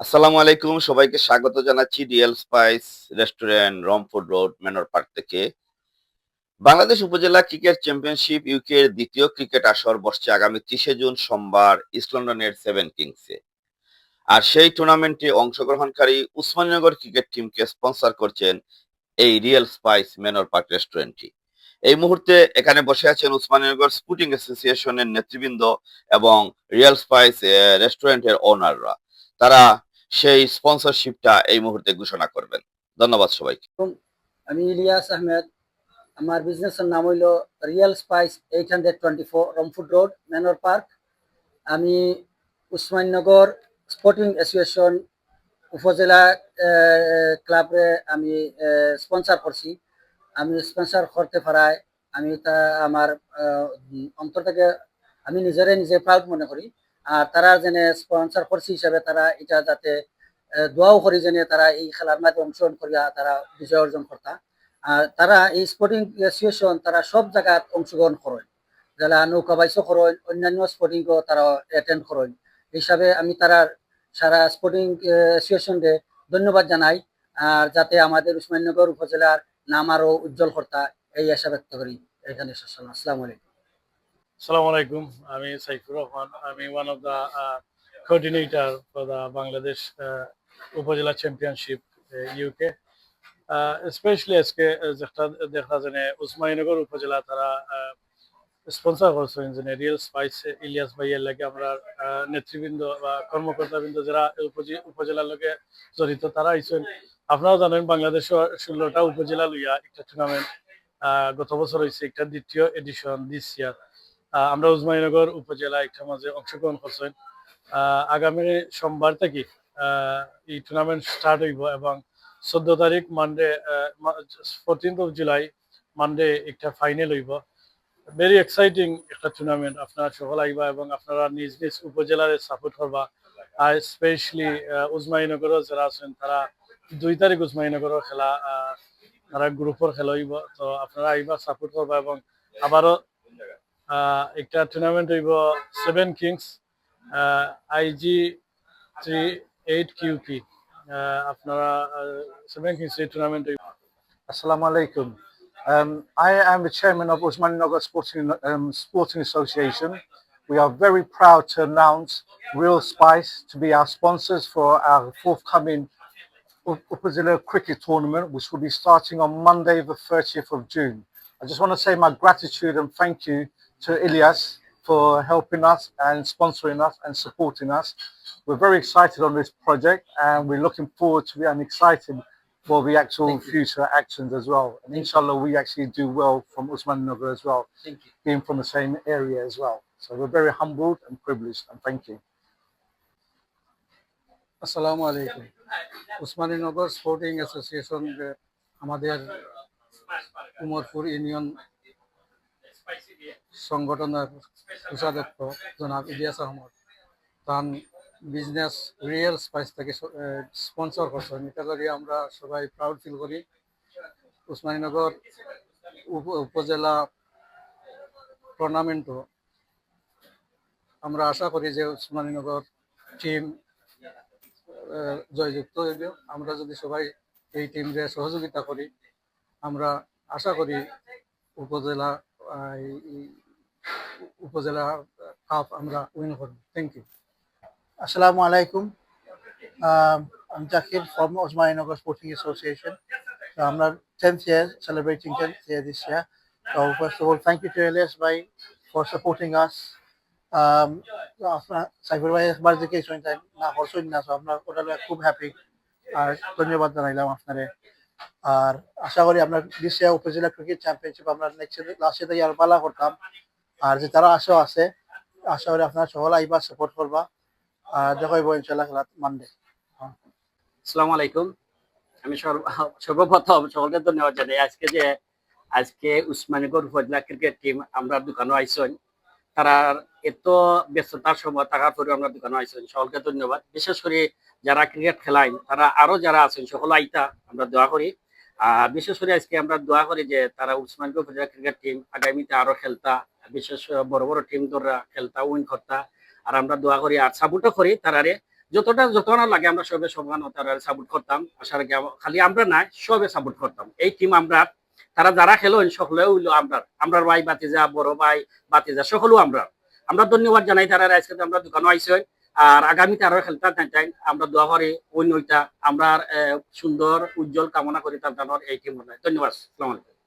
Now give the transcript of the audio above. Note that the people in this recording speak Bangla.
আসসালামু আলাইকুম, সবাইকে স্বাগত জানাচ্ছি DL spice restaurant Rangpur road manor park থেকে। বাংলাদেশ উপজেলা ক্রিকেট চ্যাম্পিয়নশিপ ইউকে এর দ্বিতীয় ক্রিকেট আসর বসছে আগামী তিরিশে জুন সোমবার ইস্ট লন্ডনের সেভেন কিংসে আর সেই টুর্নামেন্টে অংশগ্রহণকারী উসমানীনগর ক্রিকেট টিমকে স্পন্সর করছেন এই রিয়েল স্পাইস ম্যানর পার্ক রেস্টুরেন্টটি এই মুহূর্তে এখানে বসে আছেন উসমানীনগর স্পুটিং অ্যাসোসিয়েশনের নেতৃবৃন্দ এবং রিয়েল স্পাইস রেস্টুরেন্টের ওনাররা তারা সেই স্পন্সরশিপটা এই মুহূর্তে ঘোষণা করবেন। ধন্যবাদ সবাইকে। আমি ইলিয়াস আহমেদ, আমার বিজনেসের নাম হইল real spice eight hundred twenty four রমফুড road manor park আমি উসমাননগর স্পোর্টিং অ্যাসোসিয়েশন উপজেলা ক্লাবে আমি স্পন্সার করছি। আমি স্পন্সার করতে পারায় আমি তা, আমার অন্তর থেকে আমি নিজেরে নিজে প্রাউড মনে করি। আর তারা যেনে স্পন্সার করছি হিসাবে তারা এটা যাতে দোয়াও করি যেনে তারা এই খেলার মাঝে অংশগ্রহণ করিয়া তারা বিজয় অর্জন করতা। আর তারা এই স্পোর্টিং অ্যাসোসিয়েশন তারা সব জায়গাত অংশগ্রহণ করেন। যারা নৌকা বাইসও করেন, অন্যান্য স্পোর্টিংও তারা অ্যাটেন্ড করেন। হিসাবে আমি তারা সারা স্পোর্টিং অ্যাসোসিয়েশনকে ধন্যবাদ জানাই। আর যাতে আমাদের উসমাননগর উপজেলার নাম আরও উজ্জ্বল কর্তা, এই আশা ব্যক্ত করি। এখানে আসসালামু আলাইকুম। Assalamu alaikum. আমি Rahman. I'm one of the uh, coordinator for the Bangladesh uh, Upajala Championship uh, UK. Uh, আজকে যেটা দেখা যায় উসমানীনগর উপজেলা তারা স্পন্সর করছেন যে রিয়েল স্পাইস ইলিয়াস ভাইয়ের লাগে আমরা নেতৃবৃন্দ বা কর্মকর্তাবৃন্দ যারা উপজেলার লগে জড়িত তারা আইসেন আপনারাও জানেন বাংলাদেশ ষোলোটা উপজেলা লইয়া একটা টুর্নামেন্ট গত বছর হয়েছে একটা দ্বিতীয় এডিশন দিস ইয়ার আমরা উজমাইনগর উপজেলা একটা মাঝে অংশগ্রহণ করছেন। আগামী সোমবার থেকে এই টুর্নামেন্ট স্টার্ট হইব এবং চোদ্দ তারিখ Monday fourteenth of July Monday একটা ফাইনাল হইব। ভেরি এক্সাইটিং একটা টুর্নামেন্ট আপনারা সকল আইবা এবং আপনারা নিজ নিজ উপজেলার সাপোর্ট করবা। আর স্পেশালি উজমাইনগরও যারা আছেন, তারা দুই তারিখ উজমাইনগরের খেলা তারা গ্রুপের খেলা হইব। তো আপনারা আইবা সাপোর্ট করবা এবং আবারও একটা টুর্নামেন্ট হইব seven kings IG three eight Q P আপনারা সেভেন কিংস এই টুর্নামেন্ট হইব Assalamu alaikum. Um, I am the chairman of Usman Nagar Sporting, um, Sporting Association. We are very proud to announce Real Spice to be our sponsors for our forthcoming Up- Upazila Cricket Tournament, which will be starting on Monday, the 30th of June. I just want to say my gratitude and thank you to Ilyas for helping us and sponsoring us and supporting us. We're very excited on this project and we're looking forward to it and excited for the actual Thank you. future actions as well. And inshallah, we actually do well from Usman Nagar as well, thank you being from the same area as well. So we're very humbled and privileged and thank you. আসসালামু আলাইকুম উসমানীনগর স্পোর্টিং অ্যাসোসিয়েশন আমাদের উমরপুর ইউনিয়ন সংগঠনের কোষাধ্যক্ষ জনাব ইলিয়াস আহমদ। তান বিজনেস রিয়েল স্পাইস থেকে স্পন্সর করছেন। এটা করি আমরা সবাই প্রাউড ফিল করি, উসমানীনগর উপ- উপজেলা টুর্নামেন্টও আমরা আশা করি যে উসমানীনগর টিম জয়যুক্ত হইবে। আমরা যদি সবাই এই টিমকে সহযোগিতা করি, আমরা আশা করি উপজেলা thank you. Um, I'm Zakir from Osmani Nagar Sporting Association. So I'm not 10th year, celebrating 10th year this year. So first of all, thank you to Bhai for supporting us. Um, না হরসইন না আমরা ওটা খুব হ্যাপি আর ধন্যবাদ জানাইলাম আপনারে আর আশা করি আপনার দেশিয়া উপজেলা ক্রিকেট চ্যাম্পিয়নশিপ আমরা নেক্সট ইয়ার আর পালা করতাম। আর যে তারা আশা আছে, আশা করি আপনারা সকল আইবা সাপোর্ট করবা। আর দেখাইব ইনশাল্লাহ খেলা মানডে আসসালামু আলাইকুম। আমি সর্বপ্রথম সকলকে ধন্যবাদ জানাই। আজকে যে আজকে উসমানীগড় উপজেলা ক্রিকেট টিম আমরা দোকানে আইসন, তারা এত ব্যস্ততার সময় থাকার পরে আমরা দোকানে আইসন। সকলকে ধন্যবাদ। বিশেষ করে যারা ক্রিকেট খেলায়, তারা আরও যারা আছেন, সকল আইতা, আমরা দোয়া করি। আহ বিশেষ করে আজকে আমরা দোয়া করি যে তারা উসমানীগড় উপজেলা ক্রিকেট টিম আগামীতে আরও খেলতা। বিশেষ বড় বড় টিম ধরা খেলতা উইন করতা। আর আমরা দোয়া করি আর সাপোর্টও করি তারারে। যতটা যতটা লাগে আমরা সবে সমান তারা সাপোর্ট করতাম। আসার আগে খালি আমরা না সবে সাপোর্ট করতাম। এই টিম আমরা, তারা যারা খেলো সকলেও আমরা আমরা ভাই বাতিজা, বড় ভাই বাতিজা, সকলেও আমরা আমরা ধন্যবাদ জানাই তারা আজকে আমরা দোকানও আইসি আর আগামীতে আরও খেলতে চাই আমরা দোয়া করি অন্যটা আমরা সুন্দর, উজ্জ্বল কামনা করি তার এই টিম ধন্যবাদ